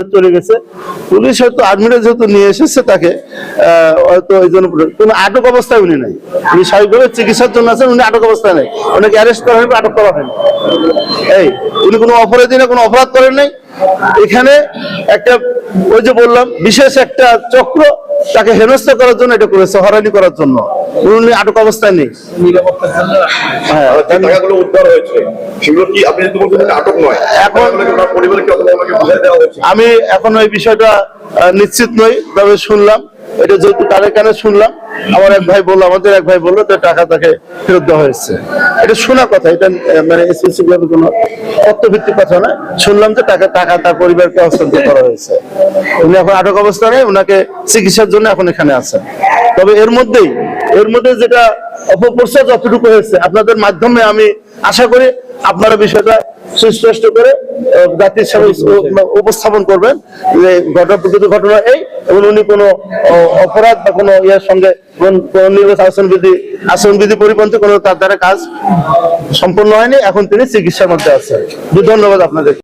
চলে গেছে। পুলিশ হয়তো আর্মিরা যেহেতু নিয়ে এসেছে তাকে হয়তো ওই জন্য কোনো আটক অবস্থায় উনি নাই। উনি স্বাভাবিকভাবে চিকিৎসার জন্য আছেন, উনি আটক অবস্থায় নেই। ওনাকে অ্যারেস্ট করা হয়নি, আটক করা হয়নি। এই, উনি কোনো অপরাধী না, কোনো অপরাধ করেন নাই। এখানে একটা, ওই যে বললাম, বিশেষ একটা চক্র তাকে হেনস্থা করার জন্য এটা করেছে হরানি করার জন্য। উনি আটক অবস্থায় নেই। হ্যাঁ। আমি এখন ওই বিষয়টা নিশ্চিত নই তবে শুনলাম। এটা যেহেতু কানে কানে শুনলাম, আমার এক ভাই বলল, আমাদের এক ভাই বলল টাকা তাকে ফেরত দেওয়া হয়েছে। এটা শোনা কথা, এটা মানে কোনো তথ্যভিত্তিক কথা না। শুনলাম যে টাকা টাকা তার পরিবারকে হস্তান্তর করা হয়েছে। উনি এখন আটক অবস্থা নেই, উনাকে চিকিৎসার জন্য এখন এখানে আছেন। তবে এর মধ্যেই, এর মধ্যে যেটা অপপ্রচার যতটুকু হয়েছে, আপনাদের মাধ্যমে আমি আশা করি আপনারা বিষয়টা সুস্পষ্ট করে জাতির সামনে উপস্থাপন করবেন যে ঘটনা প্রকৃত ঘটনা এই এবং উনি কোনো অপরাধ বা কোনো ইয়ের সঙ্গে আচরণবিধি আচরণবিধি পরিপন্থী কোনো তার দ্বারা কাজ সম্পন্ন হয়নি। এখন তিনি চিকিৎসার মধ্যে আছেন। ধন্যবাদ আপনাদের।